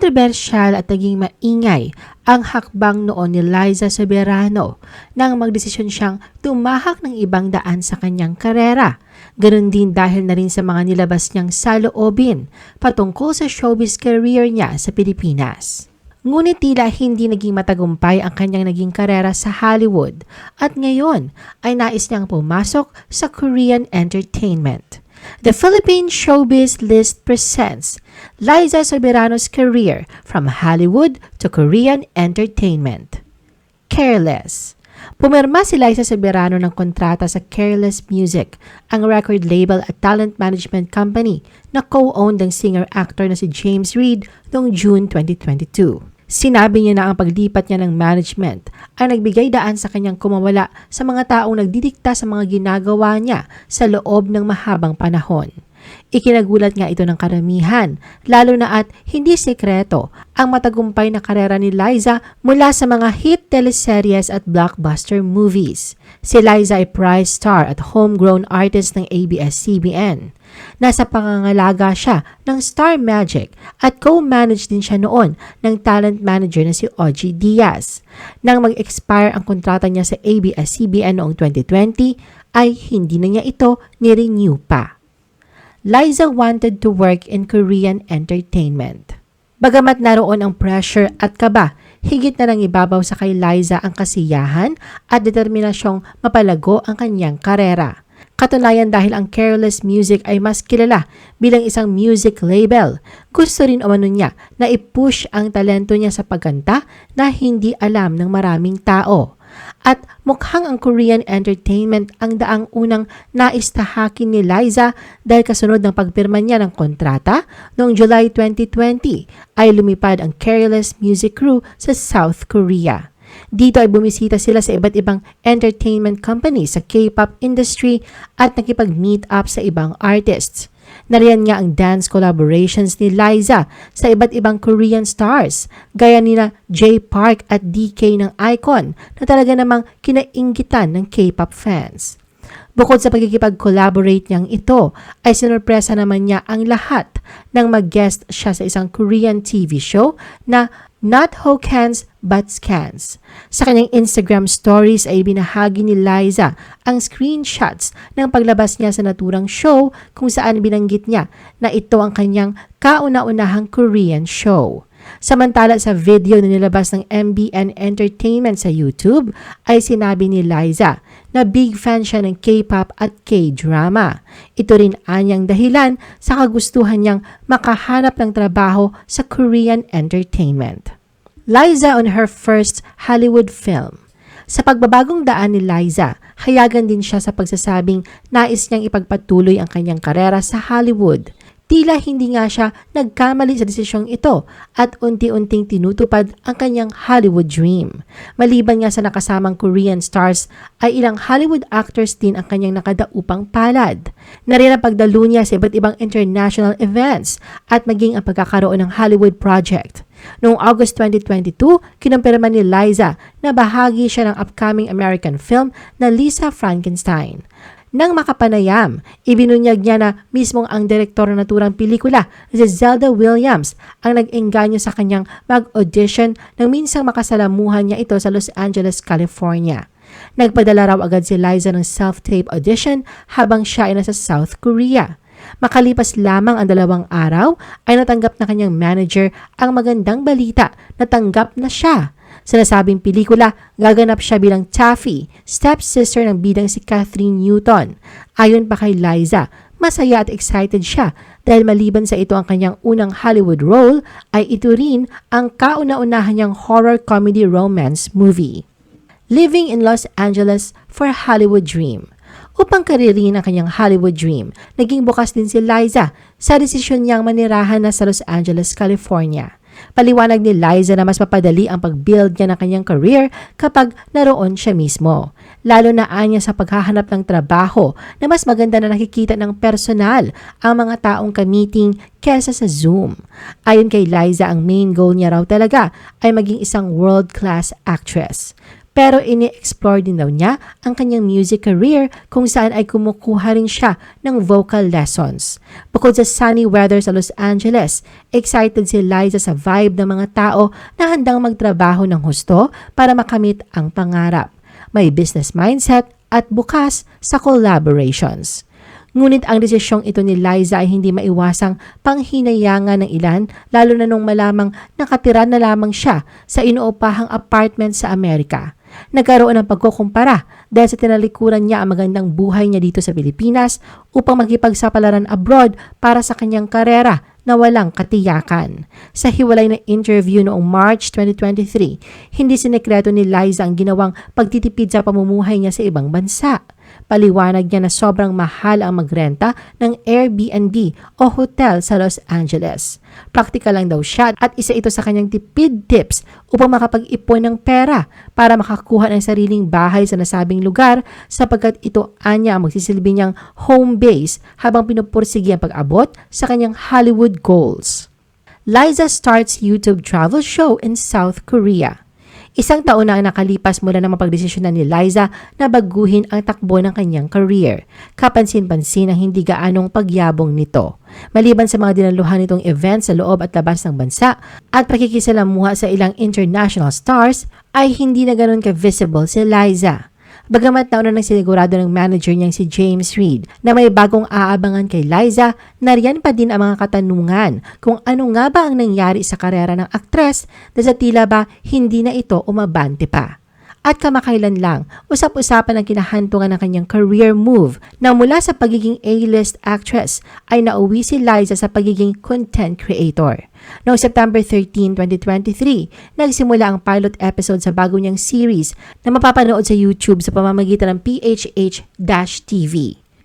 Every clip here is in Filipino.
Kontrobersyal at naging maingay ang hakbang noon ni Liza Soberano nang magdesisyon siyang tumahak ng ibang daan sa kanyang karera. Ganon din dahil na rin sa mga nilabas niyang saloobin patungkol sa showbiz career niya sa Pilipinas. Ngunit tila hindi naging matagumpay ang kanyang naging karera sa Hollywood at ngayon ay nais niyang pumasok sa Korean entertainment. The Philippine Showbiz List presents Liza Soberano's career from Hollywood to Korean entertainment. Careless. Pumirma si Liza Soberano ng kontrata sa Careless Music, ang record label at talent management company na co-owned ng singer-actor na si James Reid noong June 2022. Sinabi niya na ang paglipat niya ng management ay nagbigay daan sa kanyang kumawala sa mga taong nagdidikta sa mga ginagawa niya sa loob ng mahabang panahon. Ikinagulat nga ito ng karamihan, lalo na at hindi sekreto ang matagumpay na karera ni Liza mula sa mga hit teleseries at blockbuster movies. Si Liza ay prize star at homegrown artist ng ABS-CBN. Nasa pangangalaga siya ng Star Magic at co-manage din siya noon ng talent manager na si Ogie Diaz. Nang mag-expire ang kontrata niya sa ABS-CBN noong 2020, ay hindi na niya ito ni-renew pa. Liza wanted to work in Korean entertainment. Bagamat naroon ang pressure at kaba, higit na lang ibabaw sa kay Liza ang kasiyahan at determinasyong mapalago ang kanyang karera. Katunayan dahil ang Careless Music ay mas kilala bilang isang music label, gusto rin umano niya na i-push ang talento niya sa pagkanta na hindi alam ng maraming tao. At mukhang ang Korean entertainment ang daang unang naistahakin ni Liza dahil kasunod ng pagpirma niya ng kontrata noong July 2020 ay lumipad ang Careless Music Crew sa South Korea. Dito ay bumisita sila sa iba't ibang entertainment companies sa K-pop industry at nakipag-meet up sa ibang artists. Nariyan nga ang dance collaborations ni Liza sa iba't ibang Korean stars, gaya nina J Park at DK ng Icon na talaga namang kinainggitan ng K-pop fans. Bukod sa pagkikipag-collaborate niyang ito, ay sinurpresa naman niya ang lahat nang mag-guest siya sa isang Korean TV show na Not Hokans but Scans. Sa kanyang Instagram stories ay binahagi ni Liza ang screenshots ng paglabas niya sa naturang show kung saan binanggit niya na ito ang kanyang kauna-unahang Korean show. Samantala sa video na nilabas ng MBN Entertainment sa YouTube ay sinabi ni Liza na big fan siya ng K-pop at K-drama. Ito rin anyang dahilan sa kagustuhan niyang makahanap ng trabaho sa Korean entertainment. Liza on her first Hollywood film. Sa pagbabagong daan ni Liza, hayagan din siya sa pagsasabing nais niyang ipagpatuloy ang kanyang karera sa Hollywood. Tila hindi nga siya nagkamali sa desisyong ito at unti-unting tinutupad ang kanyang Hollywood dream. Maliban nga sa nakasamang Korean stars ay ilang Hollywood actors din ang kanyang nakadaupang palad. Narin ang pagdalo niya sa iba't ibang international events at maging ang pagkakaroon ng Hollywood Project. Noong August 2022, kinumpirma ni Liza na bahagi siya ng upcoming American film na Lisa Frankenstein. Nang makapanayam, ibinunyag niya na mismong ang direktor ng naturang pelikula si Zelda Williams ang nag-engganyo sa kanyang mag-audition nang minsang makasalamuhan niya ito sa Los Angeles, California. Nagpadala raw agad si Liza ng self-tape audition habang siya ay nasa South Korea. Makalipas lamang ang dalawang araw ay natanggap na kanyang manager ang magandang balita na tanggap na siya sa nasabing pelikula, gaganap siya bilang Taffy, stepsister ng bidang si Catherine Newton. Ayon pa kay Liza, masaya at excited siya dahil maliban sa ito ang kanyang unang Hollywood role, ay ito rin ang kauna-unahan niyang horror comedy romance movie. Living in Los Angeles for Hollywood Dream. Upang karirin ang kanyang Hollywood dream, naging bukas din si Liza sa desisyon niyang manirahan na sa Los Angeles, California. Paliwanag ni Liza na mas mapadali ang pag-build niya ng kanyang career kapag naroon siya mismo. Lalo na anya sa paghahanap ng trabaho na mas maganda na nakikita ng personal ang mga taong ka-meeting kesa sa Zoom. Ayon kay Liza, ang main goal niya raw talaga ay maging isang world-class actress. Pero ini-explore din daw niya ang kanyang music career kung saan ay kumukuha rin siya ng vocal lessons. Bukod sa sunny weather sa Los Angeles, excited si Liza sa vibe ng mga tao na handang magtrabaho ng husto para makamit ang pangarap. May business mindset at bukas sa collaborations. Ngunit ang desisyong ito ni Liza ay hindi maiwasang panghinayangan ng ilan lalo na nung malamang nakatira na lamang siya sa inuupahang apartment sa Amerika. Nagkaroon ng pagkukumpara dahil sa tinalikuran niya ang magandang buhay niya dito sa Pilipinas upang makipagsapalaran abroad para sa kanyang karera na walang katiyakan. Sa hiwalay na interview noong March 2023, hindi sinekreto ni Liza ang ginawang pagtitipid sa pamumuhay niya sa ibang bansa. Paliwanag niya na sobrang mahal ang magrenta ng Airbnb o hotel sa Los Angeles. Praktikal lang daw siya at isa ito sa kanyang tipid tips upang makapag-ipon ng pera para makakuha ng sariling bahay sa nasabing lugar sapagkat ito anya ang magsisilbi niyang home base habang pinupursigi ang pag-abot sa kanyang Hollywood goals. Liza starts YouTube travel show in South Korea. Isang taon na ang nakalipas mula na mapagdesisyon na ni Liza na baguhin ang takbo ng kanyang career. Kapansin-pansin ang hindi gaanong pagyabong nito. Maliban sa mga dinaluhan nitong events sa loob at labas ng bansa at pakikisalamuha sa ilang international stars, ay hindi na ganun ka-visible si Liza. Bagamat nauna ng sinigurado ng manager niyang si James Reid na may bagong aabangan kay Liza, nariyan pa din ang mga katanungan kung ano nga ba ang nangyari sa karera ng aktres na sa tila ba hindi na ito umabante pa. At kamakailan lang, usap-usapan ang kinahantungan ng kanyang career move na mula sa pagiging A-list actress ay nauwi si Liza sa pagiging content creator. Noong September 13, 2023, nagsimula ang pilot episode sa bago niyang series na mapapanood sa YouTube sa pamamagitan ng PHH-TV.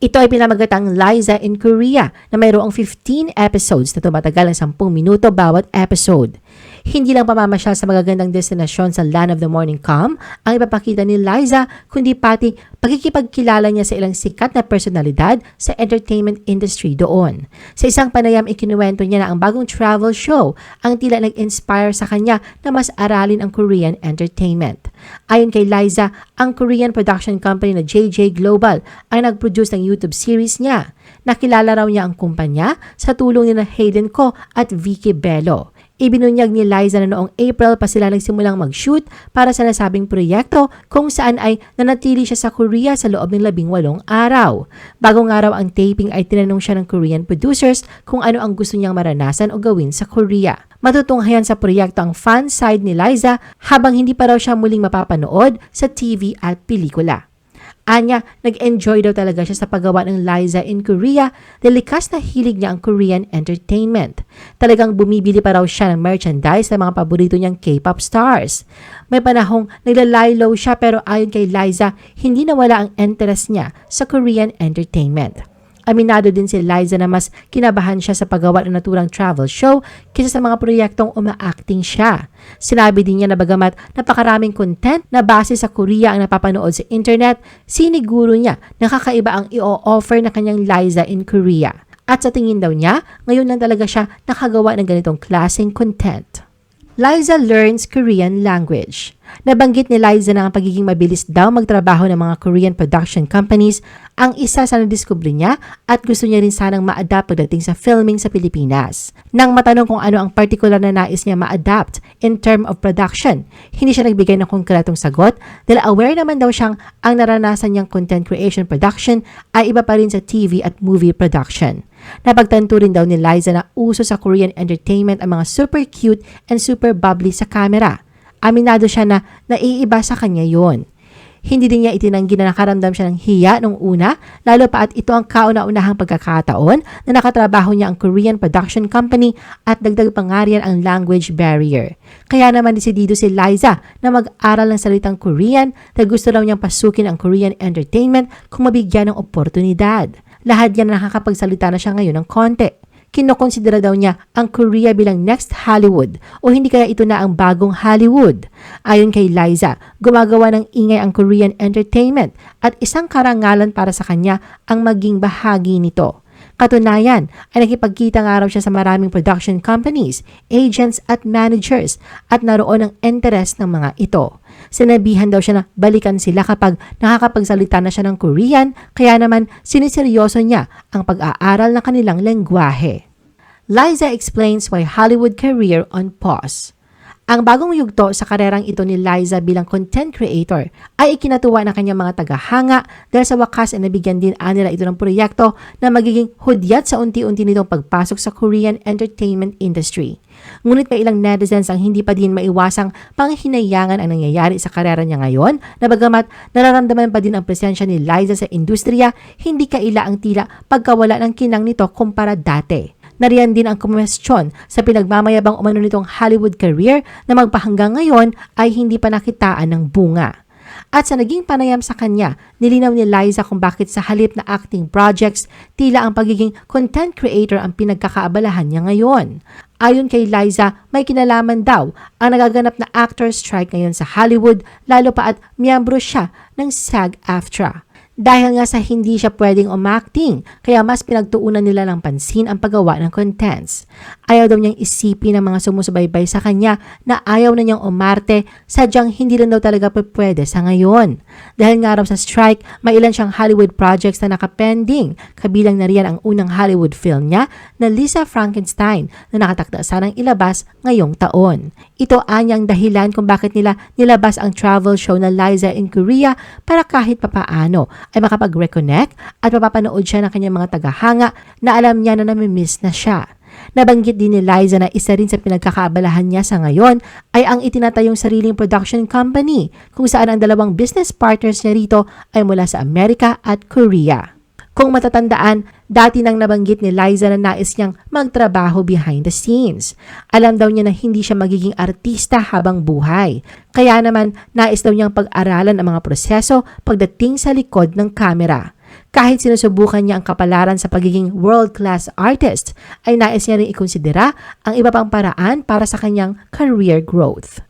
Ito ay pinamagatang Liza in Korea na mayroong 15 episodes na tumatagal ng 10 minuto bawat episode. Hindi lang pamamasyal sa magagandang destinasyon sa Land of the Morning Calm ang ipapakita ni Liza, kundi pati pagkikipagkilala niya sa ilang sikat na personalidad sa entertainment industry doon. Sa isang panayam, ikinuwento niya na ang bagong travel show ang tila nag-inspire sa kanya na mas aralin ang Korean entertainment. Ayon kay Liza, ang Korean production company na JJ Global ang nag-produce ng YouTube series niya. Nakilala raw niya ang kumpanya sa tulong ni na Hayden Ko at Vicky Bello. Ibinunyag ni Liza na noong April pa sila nagsimulang mag-shoot para sa nasabing proyekto kung saan ay nanatili siya sa Korea sa loob ng labing walong araw. Bagong araw ang taping ay tinanong siya ng Korean producers kung ano ang gusto niyang maranasan o gawin sa Korea. Matutunghayan sa proyekto ang fan side ni Liza habang hindi pa raw siya muling mapapanood sa TV at pelikula. Anya, nag-enjoy daw talaga siya sa paggawa ng Liza in Korea dahil na hilig niya ang Korean entertainment. Talagang bumibili pa raw siya ng merchandise ng mga paborito niyang K-pop stars. May panahong naglalaylo siya pero ayon kay Liza, hindi nawala ang interest niya sa Korean entertainment. Aminado din si Liza na mas kinabahan siya sa paggawa ng naturang travel show kaysa sa mga proyektong uma-acting siya. Sinabi din niya na bagamat napakaraming content na base sa Korea ang napapanood sa internet, siniguro niya na kakaiba ang i-offer na kanyang Liza in Korea. At sa tingin daw niya, ngayon lang talaga siya nakagawa ng ganitong klaseng content. Liza learns Korean language. Nabanggit ni Liza na ang pagiging mabilis daw magtrabaho ng mga Korean production companies ang isa sa nadiskubre niya at gusto niya rin sanang ma-adapt pagdating sa filming sa Pilipinas. Nang matanong kung ano ang particular na nais niya ma-adapt in term of production, hindi siya nagbigay ng konkretong sagot dahil aware naman daw siyang ang naranasan niyang content creation production ay iba pa rin sa TV at movie production. Napagtanto rin daw ni Liza na uso sa Korean entertainment ang mga super cute and super bubbly sa camera. Aminado siya na naiiba sa kanya yon. Hindi din niya itinanggi na nakaramdam siya ng hiya nung una, lalo pa at ito ang kauna-unahang pagkakataon na nakatrabaho niya ang Korean production company at dagdag pangarian ang language barrier. Kaya naman desidido si Liza na mag-aral ng salitang Korean dahil gusto raw niyang pasukin ang Korean entertainment kung mabigyan ng oportunidad. Lahat yan nakakapagsalita na siya ngayon ng konti kinokonsidera daw niya ang Korea bilang next Hollywood o hindi kaya ito na ang bagong Hollywood. Ayon kay Liza, gumagawa ng ingay ang Korean entertainment at isang karangalan para sa kanya ang maging bahagi nito. Katunayan ay nakipagkita nga raw siya sa maraming production companies, agents at managers at naroon ang interes ng mga ito. Sinabihan daw siya na balikan sila kapag nakakapagsalita na siya ng Korean kaya naman siniseryoso niya ang pag-aaral ng kanilang lengguwahe. Liza explains why Hollywood career on pause. Ang bagong yugto sa karerang ito ni Liza bilang content creator ay ikinatuwa ng kanyang mga tagahanga dahil sa wakas ay nabigyan din nila ito ng proyekto na magiging hudyat sa unti-unti nitong pagpasok sa Korean entertainment industry. Ngunit may ilang netizens ang hindi pa din maiwasang panghinayangan ang nangyayari sa karera niya ngayon na bagamat nararamdaman pa din ang presensya ni Liza sa industriya, hindi kaila ang tila pagkawala ng kinang nito kumpara dati. Nariyan din ang kumwestiyon sa pinagmamayabang umano nitong Hollywood career na magpahanggang ngayon ay hindi pa nakitaan ng bunga. At sa naging panayam sa kanya, nilinaw ni Liza kung bakit sa halip na acting projects, tila ang pagiging content creator ang pinagkakaabalahan niya ngayon. Ayon kay Liza, may kinalaman daw ang nagaganap na actor strike ngayon sa Hollywood lalo pa at miyembro siya ng SAG-AFTRA. Dahil nga sa hindi siya pwedeng umacting, kaya mas pinagtuunan nila ng pansin ang paggawa ng contents. Ayaw daw niyang isipin ng mga sumusubaybay sa kanya na ayaw na niyang umarte, sadyang hindi rin daw talaga pwede sa ngayon. Dahil nga raw sa strike, may ilan siyang Hollywood projects na nakapending, kabilang na riyan ang unang Hollywood film niya na Lisa Frankenstein na nakatakda sanang ilabas ngayong taon. Ito anyang dahilan kung bakit nila nilabas ang travel show na Liza in Korea para kahit papaano ay makapag-reconnect at mapapanood siya ng kanyang mga tagahanga na alam niya na namimiss na siya. Nabanggit din ni Liza na isa rin sa pinagkakaabalahan niya sa ngayon ay ang itinatayong sariling production company kung saan ang dalawang business partners niya rito ay mula sa Amerika at Korea. Kung matatandaan, dati nang nabanggit ni Liza na nais niyang magtrabaho behind the scenes. Alam daw niya na hindi siya magiging artista habang buhay. Kaya naman, nais daw niyang pag-aralan ang mga proseso pagdating sa likod ng kamera. Kahit sinusubukan niya ang kapalaran sa pagiging world-class artist, ay nais niya rin ikonsidera ang iba pang paraan para sa kanyang career growth.